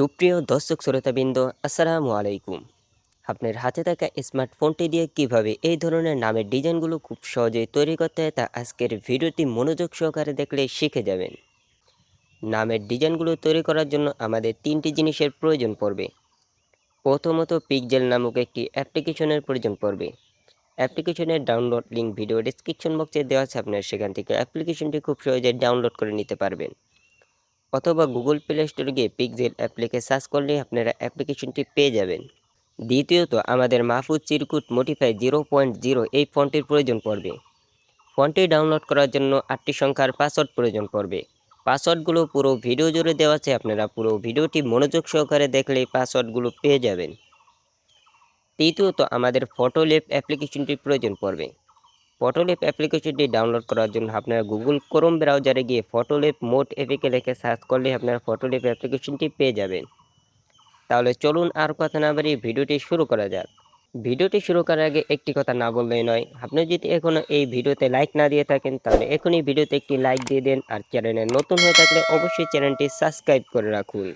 সুপ্রিয় দর্শক শ্রোতাবৃন্দ, আসসালামু আলাইকুম। আপনার হাতে থাকা স্মার্টফোনটি দিয়ে কীভাবে এই ধরনের নামের ডিজাইনগুলো খুব সহজেই তৈরি করতে হয় তা আজকের ভিডিওটি মনোযোগ সহকারে দেখলে শিখে যাবেন। নামের ডিজাইনগুলো তৈরি করার জন্য আমাদের তিনটি জিনিসের প্রয়োজন পড়বে। প্রথমত পিকজেল নামক একটি অ্যাপ্লিকেশনের প্রয়োজন পড়বে। অ্যাপ্লিকেশনের ডাউনলোড লিঙ্ক ভিডিও ডিসক্রিপশন বক্সে দেওয়া আছে, আপনার সেখান থেকে অ্যাপ্লিকেশনটি খুব সহজে ডাউনলোড করে নিতে পারবেন। অথবা গুগল প্লে স্টোরে গিয়ে পিকজেল অ্যাপ্লিকে সার্চ করলে আপনারা অ্যাপ্লিকেশনটি পেয়ে যাবেন। দ্বিতীয়ত, আমাদের মাহফুজ চিরকুট মোটিফাই জিরো পয়েন্ট জিরো এই ফোনটির প্রয়োজন পড়বে। ফোনটি ডাউনলোড করার জন্য আটটি সংখ্যার পাসওয়ার্ড প্রয়োজন পড়বে। পাসওয়ার্ডগুলো পুরো ভিডিও জুড়ে দেওয়া আছে, আপনারা পুরো ভিডিওটি মনোযোগ সহকারে দেখলে পাসওয়ার্ডগুলো পেয়ে যাবেন। তৃতীয়ত, আমাদের ফটো ফটোলেপ অ্যাপ্লিকেশনটির প্রয়োজন পড়বে। ফটোলেপ অ্যাপ্লিকেশনটি ডাউনলোড করার জন্য আপনারা গুগল ক্রোম ব্রাউজারে গিয়ে ফটোলেপ মোড এপিকে লিখে সার্চ করলে আপনারা ফটোলেপ অ্যাপ্লিকেশনটি পেয়ে যাবেন। তাহলে চলুন আর কথা না বাড়িয়ে ভিডিওটি শুরু করা যাক। ভিডিওটি শুরু করার আগে একটি কথা না বললেই নয়, আপনি যদি এখনও এই ভিডিওতে লাইক না দিয়ে থাকেন, তাহলে এখনই ভিডিওতে একটি লাইক দিয়ে দেন আর চ্যানেলে নতুন হয়ে থাকলে অবশ্যই চ্যানেলটি সাবস্ক্রাইব করে রাখুন।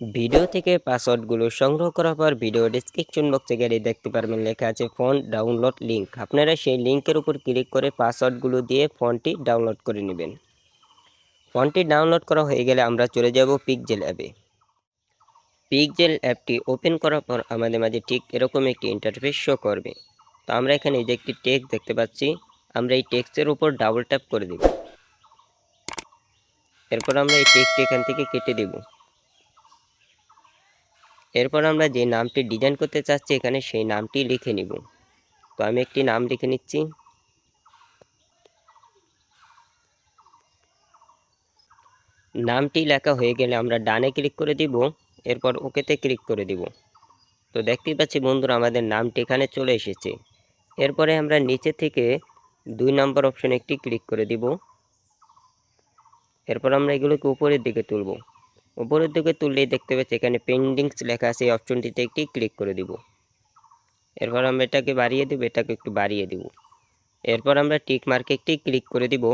ভিডিও থেকে পাসওয়ার্ডগুলো সংগ্রহ করার পর ভিডিও ডিসক্রিপশন বক্সে গেলে দেখতে পারবেন লেখা আছে ফোন ডাউনলোড লিঙ্ক আপনারা সেই লিঙ্কের উপর ক্লিক করে পাসওয়ার্ডগুলো দিয়ে ফোনটি ডাউনলোড করে নেবেন। ফোনটি ডাউনলোড করা হয়ে গেলে আমরা চলে যাব পিকজেল অ্যাপে পিকজেল অ্যাপটি ওপেন করার পর আমাদের মাঝে ঠিক এরকম একটি ইন্টারফেস শো করবে। তো আমরা এখানে এই যে একটি টেক্সট দেখতে পাচ্ছি, আমরা এই টেক্সটের উপর ডাবল ট্যাপ করে দেব। এরপর আমরা এই টেক্সট এখান থেকে কেটে দেব। এরপর আমরা যে নামটি ডিজাইন করতে চাচ্ছি, এখানে সেই নামটি লিখে নিব। তো আমি একটি নাম লিখে নিচ্ছি। নামটি লেখা হয়ে গেলে আমরা ডানে ক্লিক করে দিব, এরপর ওকেতে ক্লিক করে দিব। তো দেখতেই পাচ্ছি বন্ধুরা, আমাদের নামটি এখানে চলে এসেছে। এরপরে আমরা নিচে থেকে দুই নম্বর অপশন একটি ক্লিক করে দিব। এরপর আমরা এগুলোকে উপরের দিকে তুলব। উপরের দিকে তুললেই দেখতে পাচ্ছি এখানে পেন্ডিংস লেখা আছে, এই অপশনটিতে একটি ক্লিক করে দিব। এরপর আমরা এটাকে বাড়িয়ে দেবো, এটাকে একটু বাড়িয়ে দিব। এরপর আমরা টিক মার্কে একটি ক্লিক করে দিব।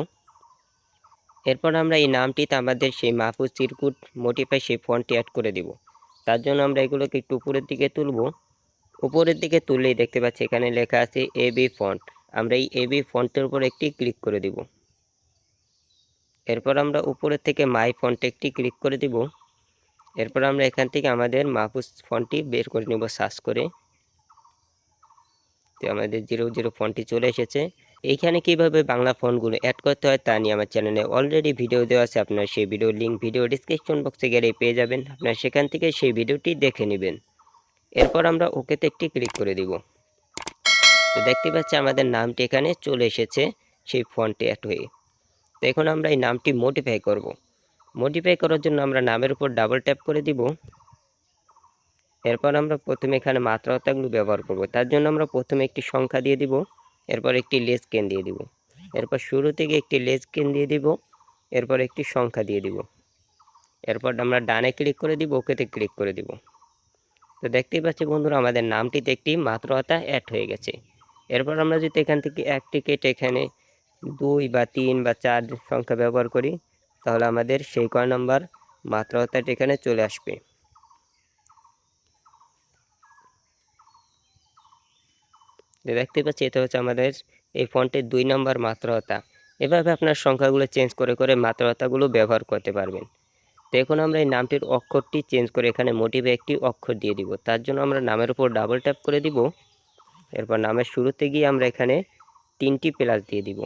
এরপর আমরা এই নামটিতে আমাদের সেই মাহফুজ চিরকুট মোটিফাই সেই ফন্টটি অ্যাড করে দিব। তার জন্য আমরা এগুলোকে একটু উপরের দিকে তুলব। উপরের দিকে তুললেই দেখতে পাচ্ছি এখানে লেখা আছে এ বি ফন্ট আমরা এই এ বি ফন্টের উপর একটি ক্লিক করে দিব। এরপর আমরা উপরের থেকে মাই ফন্টে একটি ক্লিক করে দিব। এরপর আমরা এখান থেকে আমাদের মাহফুজ ফন্টটি বের করে নেব সার্চ করে। তো আমাদের জিরো জিরো ফন্টটি চলে এসেছে। এইখানে কীভাবে বাংলা ফোনগুলো অ্যাড করতে হয় তা নিয়ে আমার চ্যানেলে অলরেডি ভিডিও দেওয়া আছে। আপনার সেই ভিডিও লিঙ্ক ভিডিও ডিসক্রিপশন বক্সে গেলে পেয়ে যাবেন। আপনার সেখান থেকে সেই ভিডিওটি দেখে নেবেন। এরপর আমরা ওকেতে একটি ক্লিক করে দিব। তো দেখতে পাচ্ছি আমাদের নামটি এখানে চলে এসেছে সেই ফন্টে অ্যাড হয়ে। তো এখন আমরা এই নামটি মডিফাই করব। মডিফাই করার জন্য আমরা নামের উপর ডাবল ট্যাপ করে দিব। এরপর আমরা প্রথমে এখানে মাত্রাতাগুলো ব্যবহার করব। তার জন্য আমরা প্রথমে একটি সংখ্যা দিয়ে দিব, এরপর একটি লেজ কেন দিয়ে দিব। এরপর শুরু থেকে একটি লেজ কেন দিয়ে দিব, এরপর একটি সংখ্যা দিয়ে দিব। এরপর আমরা ডানে ক্লিক করে দিব ওকেতে ক্লিক করে দিব। তো দেখতেই পাচ্ছি বন্ধুরা, আমাদের নামটিতে একটি মাত্রতা অ্যাড হয়ে গেছে। এরপর আমরা যদি এখান থেকে একটি কেটে এখানে দুই বা তিন বা চার সংখ্যা ব্যবহার করি, তাহলে আমাদের সেই কয় নাম্বার মাত্রাতাটি এখানে চলে আসবে। দেখতে পাচ্ছি, এটা হচ্ছে আমাদের এই ফন্টের দুই নম্বর মাত্রাতা এভাবে আপনার সংখ্যাগুলো চেঞ্জ করে করে মাত্রাতাগুলো ব্যবহার করতে পারবেন। তো এখন আমরা এই নামটির অক্ষরটি চেঞ্জ করে এখানে মোটিভে একটি অক্ষর দিয়ে দিব। তার জন্য আমরা নামের উপর ডাবল ট্যাপ করে দিব। এরপর নামের শুরুতে গিয়ে আমরা এখানে তিনটি প্লাস দিয়ে দিব।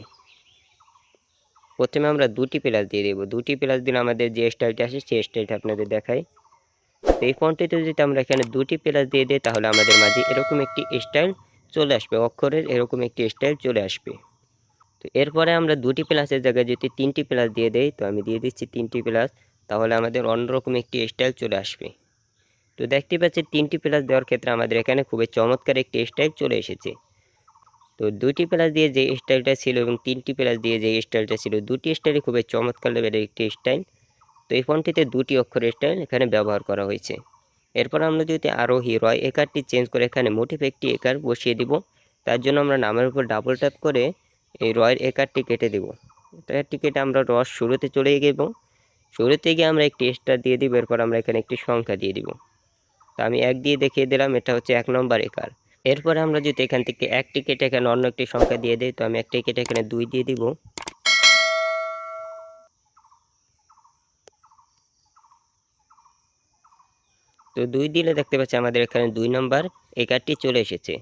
প্রথমে আমরা দুটি প্লাস দিয়ে দেবো। দুটি প্লাস দিলে আমাদের যে স্টাইলটা আসে, সেই স্টাইলটা আপনাদের দেখাই। তো এই ফন্টটিতে যদি আমরা এখানে দুটি প্লাস দিয়ে দিই, তাহলে আমাদের মাঝে এরকম একটি স্টাইল চলে আসবে, অক্ষরের এরকম একটি স্টাইল চলে আসবে। তো এরপরে আমরা দুটি প্লাসের জায়গায় যদি তিনটি প্লাস দিয়ে দেই, তো আমি দিয়ে দিচ্ছি তিনটি প্লাস তাহলে আমাদের অন্যরকম একটি স্টাইল চলে আসবে। তো দেখতে পাচ্ছি তিনটি প্লাস দেওয়ার ক্ষেত্রে আমাদের এখানে খুবই চমৎকার একটি স্টাইল চলে এসেছে। তো দুটি প্লাস দিয়ে যে স্টাইলটা ছিল এবং তিনটি প্লাস দিয়ে যে স্টাইলটা ছিল, দুটি স্টাইলই খুবই চমৎকার লেভেলের একটি স্টাইল তো এই ফোনটিতে দুটি অক্ষরের স্টাইল এখানে ব্যবহার করা হয়েছে। এরপর আমরা যদি আরোহী রয় একারটি চেঞ্জ করে এখানে মোটিভ একটি একার বসিয়ে দিব। তার জন্য আমরা নামের উপর ডাবল ট্যাপ করে এই রয়ের একারটি কেটে দেব। একারটি কেটে আমরা রস শুরুতে চলে গেব শুরুতে গিয়ে আমরা একটি স্টার দিয়ে দিব, এরপর আমরা এখানে একটি সংখ্যা দিয়ে দিব। তো আমি এক দিয়ে দেখিয়ে দিলাম, এটা হচ্ছে এক নম্বর একার এরপরে আমরা যদি এখান থেকে এক টিকেট এখানে অন্য একটি সংখ্যা দিয়ে দিই, তো আমি এক টিকেট এখানে দুই দিয়ে দিব। তো দুই দিলে দেখতে পাচ্ছি আমাদের এখানে দুই নম্বর একারটি চলে এসেছে।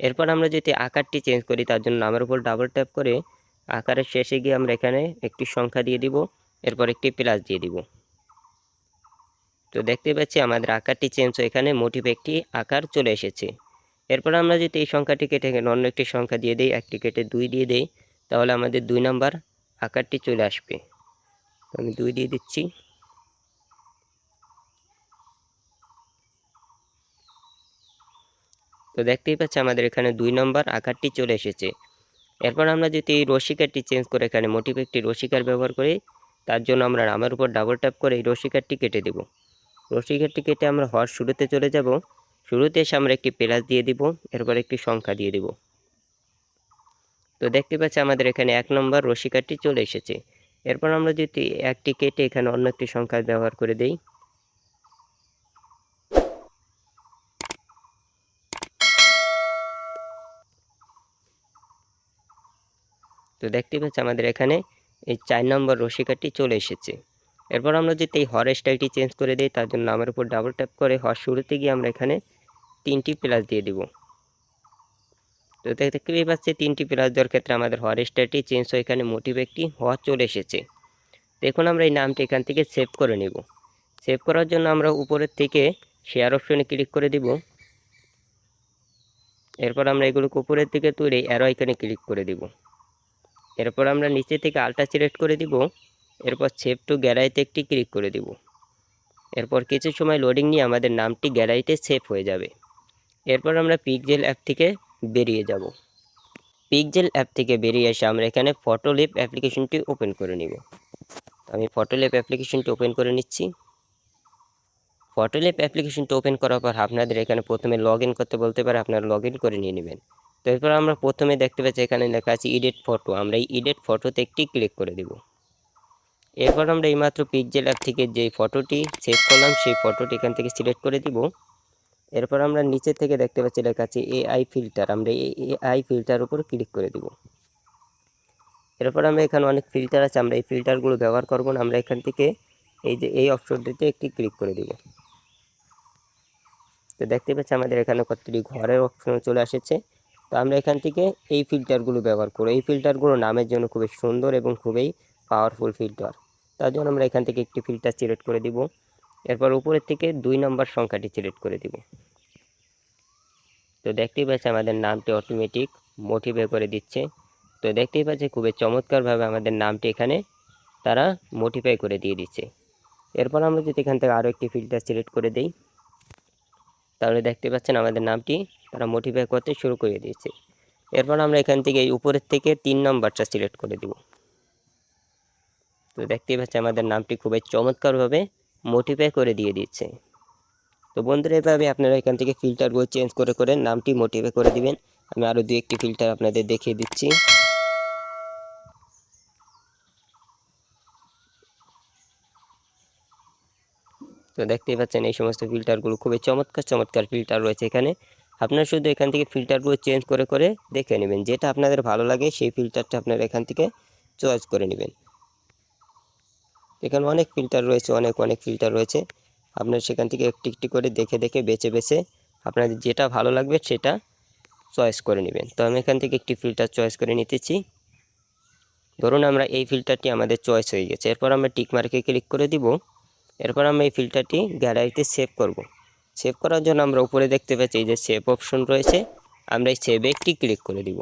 এরপর আমরা যদি আকারটি চেঞ্জ করি, তার জন্য নামের উপর ডাবল ট্যাপ করে আকারের শেষে গিয়ে আমরা এখানে একটি সংখ্যা দিয়ে দিব, এরপর একটি প্লাস দিয়ে দিব। তো দেখতে পাচ্ছি আমাদের আকারটি চেঞ্জ এখানে মোটিভ একটি আকার চলে এসেছে। এরপর আমরা যদি এই সংখ্যাটি কেটে অন্য একটি সংখ্যা দিয়ে দিই, একটি কেটে দুই দিয়ে দিই, তাহলে আমাদের দুই নাম্বার আকারটি চলে আসবে। তো আমি দুই দিয়ে দিচ্ছি। তো দেখতেই পাচ্ছি আমাদের এখানে দুই নম্বর আকারটি চলে এসেছে। এরপর আমরা যদি এই রসিকারটি চেঞ্জ করে এখানে মোটিভ একটি রসিকার ব্যবহার করি, তার জন্য আমরা রামের উপর ডাবল ট্যাপ করে এই রসিকারটি কেটে দেব। রসিকারটি কেটে আমরা হর শুরুতে চলে যাব। শুরুতে এসে আমরা একটি প্লাস দিয়ে দিব, এরপর একটি সংখ্যা দিয়ে দিব। তো দেখতে পাচ্ছি আমাদের এখানে এক নম্বর রসিকাটি চলে এসেছে। এরপর আমরা যদি একটি কেটে এখানে অন্য একটি সংখ্যা ব্যবহার করে দেই। তো দেখতে পাচ্ছি আমাদের এখানে এই চার নম্বর রসিকাটি চলে এসেছে। এরপর আমরা যদি এই হর স্টাইলটি চেঞ্জ করে দিই, তার জন্য আমার উপর ডাবল ট্যাপ করে হর শুরুতে গিয়ে আমরা এখানে তিনটি প্লাস দিয়ে দিব। তো দেখতেই পাচ্ছি তিনটি প্লাস দেওয়ার ক্ষেত্রে আমাদের হর স্টাইলটি চেঞ্জ হয়ে এখানে মোটিভ একটি হওয়া চলে এসেছে। দেখুন আমরা এই নামটি এখান থেকে সেভ করে নেব। সেভ করার জন্য আমরা উপরের থেকে শেয়ার অপশনে ক্লিক করে দিব। এরপর আমরা এগুলোকে উপরের দিকে তুলে অ্যারো আইকনে ক্লিক করে দিব। এরপর আমরা নিচে থেকে আলটা সিলেক্ট করে দিব। এরপর সেভ টু গ্যালারিতে একটি ক্লিক করে দিব। এরপর কিছু সময় লোডিং নিয়ে আমাদের নামটি গ্যালারিতে সেভ হয়ে যাবে। এরপর আমরা পিকজেল অ্যাপ থেকে বেরিয়ে যাব। পিকজেল অ্যাপ থেকে বেরিয়ে এসে আমরা এখানে ফটোলিপ অ্যাপ্লিকেশনটি ওপেন করে নিব। আমি ফটোলিপ অ্যাপ্লিকেশনটি ওপেন করে নিচ্ছি। ফটোলিপ অ্যাপ্লিকেশনটি ওপেন করার পর আপনাদের এখানে প্রথমে লগ করতে বলতে পারে, আপনারা লগ করে নিয়ে নেবেন। তো এরপর আমরা প্রথমে দেখতে পাচ্ছি এখানে লেখা আছে ইডেট ফটো আমরা এই ইডেট ফটোতে একটি ক্লিক করে দেব। এরপর আমরা এইমাত্র পিকজেল অ্যাপ থেকে যে ফটোটি সেভ করলাম, সেই ফটোটি এখান থেকে সিলেক্ট করে দিব। এরপর আমরা নিচে থেকে দেখতে পাচ্ছি লেখা আছে এআই ফিল্টার আমরা এআই ফিল্টার উপর ক্লিক করে দিব। এরপর আমরা এখানে অনেক ফিল্টার আছে, আমরা এই ফিল্টারগুলো ব্যবহার করব না, আমরা এখান থেকে এই যে, এই অপশনটিতে একটি ক্লিক করে দিব। তো দেখতে পাচ্ছি আমাদের এখানে কতটি ঘরের অপশন চলে এসেছে। তো আমরা এখান থেকে এই ফিল্টারগুলো ব্যবহার করি এই ফিল্টারগুলো নামের জন্য খুবই সুন্দর এবং খুবই পাওয়ারফুল ফিল্টার তার জন্য আমরা এখান থেকে একটি ফিল্টার সিলেক্ট করে দিব। এরপর উপরের থেকে দুই নম্বর সংখ্যাটি সিলেক্ট করে দিব। তো দেখতেই পাচ্ছি আমাদের নামটি অটোমেটিক মোটিভে করে দিচ্ছে। তো দেখতেই পাচ্ছি খুবই চমৎকারভাবে আমাদের নামটি এখানে তারা মোটিফাই করে দিয়ে দিচ্ছে। এরপর আমরা যদি এখান থেকে আরও একটি ফিল্টার সিলেক্ট করে দিই, তাহলে দেখতে পাচ্ছেন আমাদের নামটি তারা মোটিফাই করতে শুরু করে দিয়েছে। এরপর আমরা এখান থেকে এই উপরের থেকে তিন নম্বরটা সিলেক্ট করে দিব। তো দেখতেই পাচ্ছি আমাদের নামটি খুবই চমৎকারভাবে মোটিফাই করে দিয়ে দিচ্ছে। তো বন্ধুরা, এভাবে আপনারা এখান থেকে ফিল্টারগুলো চেঞ্জ করে করে নামটি মোটিফাই করে দিবেন। আমি আরও দু একটি ফিল্টার আপনাদের দেখিয়ে দিচ্ছি। তো দেখতেই পাচ্ছেন, এই সমস্ত ফিল্টারগুলো খুবই চমৎকার চমৎকার ফিল্টার রয়েছে এখানে। আপনারা শুধু এখান থেকে ফিল্টারগুলো চেঞ্জ করে করে দেখে নেবেন। যেটা আপনাদের ভালো লাগে, সেই ফিল্টারটা আপনারা এখান থেকে চয়েস করে নেবেন। এখানে অনেক ফিল্টার রয়েছে, অনেক অনেক ফিল্টার রয়েছে। আপনারা সেখান থেকে একটি একটি করে দেখে দেখে, বেছে বেছে আপনাদের যেটা ভালো লাগবে সেটা চয়েস করে নেবেন। তো আমি এখান থেকে একটি ফিল্টার চয়েস করে নিতেছি। ধরুন আমরা এই ফিল্টারটি আমাদের চয়েস হয়ে গেছে। এরপর আমরা টিক মার্কে ক্লিক করে দিব। এরপর আমরা এই ফিল্টারটি গ্যালারিতে সেভ করব। সেভ করার জন্য আমরা উপরে দেখতে পাচ্ছি এই যে সেভ অপশন রয়েছে। আমরা এই সেভে একটি ক্লিক করে দিব।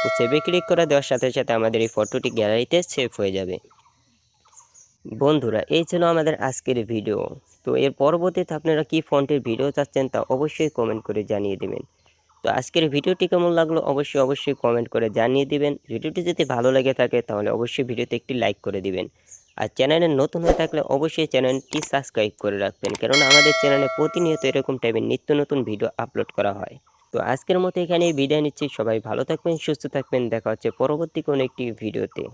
তো সেভে ক্লিক করে দেওয়ার সাথে সাথে আমাদের এই ফটোটি গ্যালারিতে সেভ হয়ে যাবে। বন্ধুরা, এই ছিল আমাদের আজকের ভিডিও তো এর পরবর্তীতে আপনারা কি ফন্টের ভিডিও চাচ্ছেন তা অবশ্যই কমেন্ট করে জানিয়ে দেবেন। তো আজকের ভিডিওটি কেমন লাগল অবশ্যই অবশ্যই কমেন্ট করে জানিয়ে দিবেন। ভিডিওটি যদি ভালো লেগে থাকে তাহলে অবশ্যই ভিডিওতে একটি লাইক করে দিবেন। আর চ্যানেলে নতুন হয়ে থাকলে অবশ্যই চ্যানেলটি সাবস্ক্রাইব করে রাখবেন, কেননা আমাদের চ্যানেলে প্রতিনিয়ত এরকম টাইপের নিত্য নতুন ভিডিও আপলোড করা হয়। তো আজকের মতো এখানেই বিদায় নিচ্ছি। সবাই ভালো থাকবেন, সুস্থ থাকবেন। দেখা হচ্ছে পরবর্তী কোনো একটি ভিডিওতে